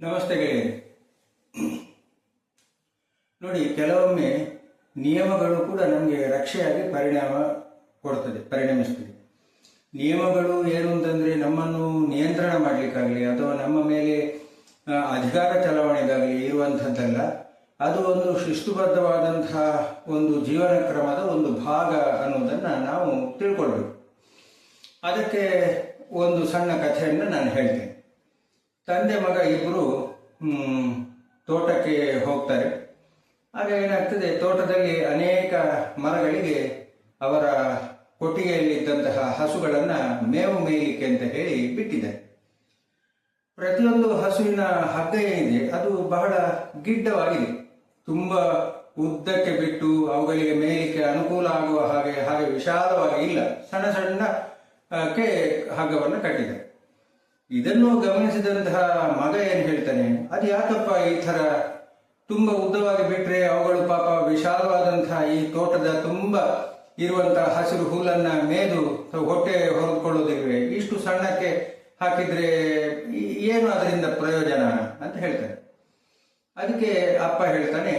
ನಮಸ್ತೆ ಗೆಳೆಯರೆ. ನೋಡಿ, ಕೆಲವೊಮ್ಮೆ ನಿಯಮಗಳು ಕೂಡ ನಮಗೆ ರಕ್ಷೆಯಾಗಿ ಪರಿಣಾಮ ಕೊಡ್ತದೆ, ಪರಿಣಮಿಸ್ತದೆ. ನಿಯಮಗಳು ಏನು ಅಂತಂದ್ರೆ ನಮ್ಮನ್ನು ನಿಯಂತ್ರಣ ಮಾಡಲಿಕ್ಕಾಗಲಿ ಅಥವಾ ನಮ್ಮ ಮೇಲೆ ಅಧಿಕಾರ ಚಲಾವಣೆಗಾಗಲಿ ಇರುವಂಥದ್ದಲ್ಲ, ಅದು ಒಂದು ಶಿಸ್ತುಬದ್ಧವಾದಂತಹ ಒಂದು ಜೀವನ ಕ್ರಮದ ಒಂದು ಭಾಗ ಅನ್ನೋದನ್ನು ನಾವು ತಿಳ್ಕೊಳ್ಬೇಕು. ಅದಕ್ಕೆ ಒಂದು ಸಣ್ಣ ಕಥೆಯನ್ನು ನಾನು ಹೇಳ್ತೇನೆ. ತಂದೆ ಮಗ ಇಬ್ಬರು ತೋಟಕ್ಕೆ ಹೋಗ್ತಾರೆ. ಆಗ ಏನಾಗ್ತದೆ ತೋಟದಲ್ಲಿ ಅನೇಕ ಮರಗಳಿಗೆ ಅವರ ಕೊಟ್ಟಿಗೆಯಲ್ಲಿದ್ದಂತಹ ಹಸುಗಳನ್ನು ಮೇವು ಮೇಯಲಿಕ್ಕೆ ಅಂತ ಹೇಳಿ ಬಿಟ್ಟಿದ್ದಾರೆ. ಪ್ರತಿಯೊಂದು ಹಸುವಿನ ಹಗ್ಗ ಏನಿದೆ ಅದು ಬಹಳ ಗಿಡ್ಡವಾಗಿದೆ. ತುಂಬಾ ಉದ್ದಕ್ಕೆ ಬಿಟ್ಟು ಅವುಗಳಿಗೆ ಮೇಯಲಿಕ್ಕೆ ಅನುಕೂಲ ಆಗುವ ಹಾಗೆ ಹಾಗೆ ವಿಶಾಲವಾಗಿ ಇಲ್ಲ. ಸಣ್ಣ ಸಣ್ಣ ಆ, ಕ್ಕೆ ಹಗ್ಗವನ್ನು ಕಟ್ಟಿದ್ದಾರೆ. ಇದನ್ನು ಗಮನಿಸಿದಂತಹ ಮಗ ಏನ್ ಹೇಳ್ತಾನೆ? ಅದು ಯಾಕಪ್ಪ ಈ ತರ ತುಂಬಾ ಉದ್ದವಾಗಿ ಬಿಟ್ರೆ ಅವುಗಳು ಪಾಪ ವಿಶಾಲವಾದಂತಹ ಈ ತೋಟದ ತುಂಬಾ ಇರುವಂತಹ ಹಸಿರು ಹುಲ್ಲನ್ನ ಮೇದು ಹೊಟ್ಟೆ ಹೊರಕೊಳ್ಳೋದಿವೆ ಇಷ್ಟು ಸಣ್ಣಕ್ಕೆ ಹಾಕಿದ್ರೆ ಏನು ಅದರಿಂದ ಪ್ರಯೋಜನ ಅಂತ ಹೇಳ್ತಾನೆ. ಅದಕ್ಕೆ ಅಪ್ಪ ಹೇಳ್ತಾನೆ,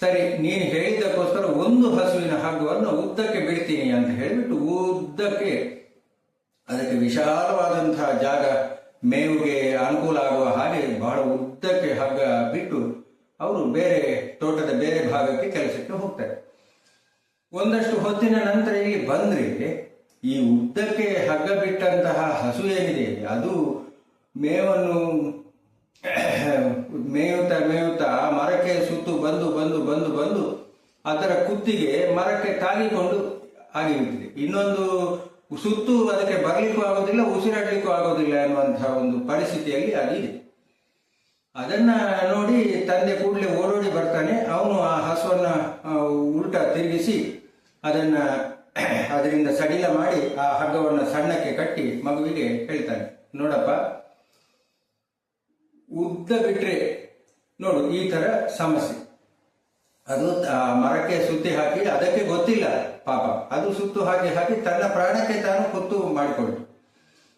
ಸರಿ, ನೀನು ಹೇಳಿದ್ದಕ್ಕೋಸ್ಕರ ಒಂದು ಹಸುವಿನ ಹಗ್ಗವನ್ನು ಉದ್ದಕ್ಕೆ ಬಿಡ್ತೀನಿ ಅಂತ ಹೇಳಿಬಿಟ್ಟು ಉದ್ದಕ್ಕೆ ಅದಕ್ಕೆ ವಿಶಾಲವಾದಂತಹ ಜಾಗ ಮೇವಿಗೆ ಅನುಕೂಲ ಆಗುವ ಹಾಗೆ ಬಹಳ ಉದ್ದಕ್ಕೆ ಹಗ್ಗ ಬಿಟ್ಟು ಅವರು ಬೇರೆ ತೋಟದ ಬೇರೆ ಭಾಗಕ್ಕೆ ಕೆಲಸಕ್ಕೆ ಹೋಗ್ತಾರೆ. ಒಂದಷ್ಟು ಹೊತ್ತಿನ ನಂತರ ಇಲ್ಲಿ ಬಂದ್ರೆ ಈ ಉದ್ದಕ್ಕೆ ಹಗ್ಗ ಬಿಟ್ಟಂತಹ ಹಸು ಏನಿದೆ, ಅದು ಮೇವನ್ನು ಮೇಯುತ್ತಾ ಮೇಯುತ್ತಾ ಮರಕ್ಕೆ ಸುತ್ತು ಬಂದು ಬಂದು ಬಂದು ಬಂದು ಅದರ ಕುತ್ತಿಗೆ ಮರಕ್ಕೆ ತಾಗಿಕೊಂಡು ಆಗಿರುತ್ತದೆ ಇನ್ನೊಂದು ಸುತ್ತು ಅದಕ್ಕೆ ಬರಲಿಕ್ಕೂ ಆಗೋದಿಲ್ಲ, ಉಸಿರಾಡಲಿಕ್ಕೂ ಆಗೋದಿಲ್ಲ ಅನ್ನುವಂತಹ ಒಂದು ಪರಿಸ್ಥಿತಿಯಲ್ಲಿ ಅದಿದೆ ಅದನ್ನ ನೋಡಿ ತಂದೆ ಕೂಡಲೇ ಓಡೋಡಿ ಬರ್ತಾನೆ. ಅವನು ಆ ಹಸುವನ್ನ ಉಲ್ಟಾ ತಿರುಗಿಸಿ ಅದನ್ನ ಅದರಿಂದ ಸಡಿಲ ಮಾಡಿ ಆ ಹಗ್ಗವನ್ನು ಸಣ್ಣಕ್ಕೆ ಕಟ್ಟಿ ಮಗುವಿಗೆ ಹೇಳ್ತಾನೆ, ನೋಡಪ್ಪ, ಉದ್ದ ಬಿಟ್ರೆ ನೋಡು ಈ ತರ ಸಮಸ್ಯೆ. ಅದು ಮರಕ್ಕೆ ಸುತ್ತಿ ಹಾಕಿ ಅದಕ್ಕೆ ಗೊತ್ತಿಲ್ಲ ಪಾಪ. ಅದು ಸುತ್ತು ಹಾಕಿ ಹಾಕಿ ತನ್ನ ಪ್ರಾಣಕ್ಕೆ ತಾನು ಕುತ್ತು ಮಾಡಿಕೊಂಡು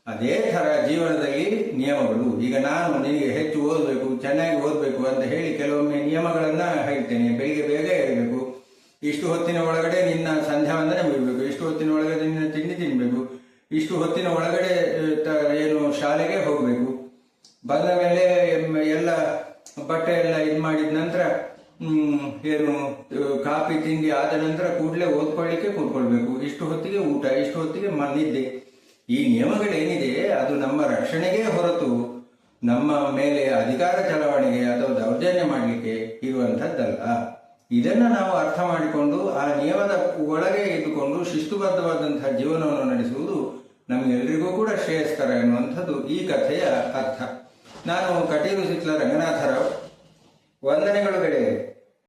ಅದೇ ಥರ ಜೀವನದಲ್ಲಿ ನಿಯಮಗಳು. ಈಗ ನಾನು ನಿನಗೆ ಹೆಚ್ಚು ಓದಬೇಕು, ಚೆನ್ನಾಗಿ ಓದಬೇಕು ಅಂತ ಹೇಳಿ ಕೆಲವೊಮ್ಮೆ ನಿಯಮಗಳನ್ನ ಹೇಳ್ತೇನೆ. ಬೆಳಿಗ್ಗೆ ಬೇಗ ಇರಬೇಕು ಇಷ್ಟು ಹೊತ್ತಿನ ಒಳಗಡೆ ನಿನ್ನ ಸಂಧ್ಯಾ ವಂದನೆ ಮುಗಿಬೇಕು. ಇಷ್ಟು ಹೊತ್ತಿನ ಒಳಗಡೆ ನಿನ್ನ ತಿಂಡಿ ತಿನ್ನಬೇಕು ಇಷ್ಟು ಹೊತ್ತಿನ ಒಳಗಡೆ ಏನು ಶಾಲೆಗೆ ಹೋಗಬೇಕು. ಬಂದ ಮೇಲೆ ಎಲ್ಲ ಬಟ್ಟೆ ಎಲ್ಲ ಇದು ಮಾಡಿದ ನಂತರ ಏನು ಕಾಫಿ ತಿಂಡಿ ಆದ ನಂತರ ಕೂಡಲೇ ಓದ್ಕೊಳ್ಳಿಕ್ಕೆ ಕೂತ್ಕೊಳ್ಬೇಕು. ಇಷ್ಟು ಹೊತ್ತಿಗೆ ಊಟ, ಇಷ್ಟು ಹೊತ್ತಿಗೆ ಮನಿದ್ದೆ ನಿದ್ದೆ ಈ ನಿಯಮಗಳೇನಿದೆ, ಅದು ನಮ್ಮ ರಕ್ಷಣೆಗೆ ಹೊರತು, ನಮ್ಮ ಮೇಲೆ ಅಧಿಕಾರ ಚಲಾವಣೆಗೆ ಅಥವಾ ದೌರ್ಜನ್ಯ ಮಾಡಲಿಕ್ಕೆ ಇರುವಂಥದ್ದಲ್ಲ. ಇದನ್ನು ನಾವು ಅರ್ಥ ಮಾಡಿಕೊಂಡು, ಆ ನಿಯಮದ ಒಳಗೆ ಇದ್ದುಕೊಂಡು ಶಿಸ್ತುಬದ್ಧವಾದಂತಹ ಜೀವನವನ್ನು ನಡೆಸುವುದು ನಮಗೆಲ್ಲರಿಗೂ ಕೂಡ ಶ್ರೇಯಸ್ಕರ ಎನ್ನುವಂಥದ್ದು ಈ ಕಥೆಯ ಅರ್ಥ. ನಾನು ಕಟೀಲು ಸಿಕ್ಲ ರಂಗನಾಥರಾವ್ ವಂದನೆಗಳು ಗೆಳೆಯರೆ.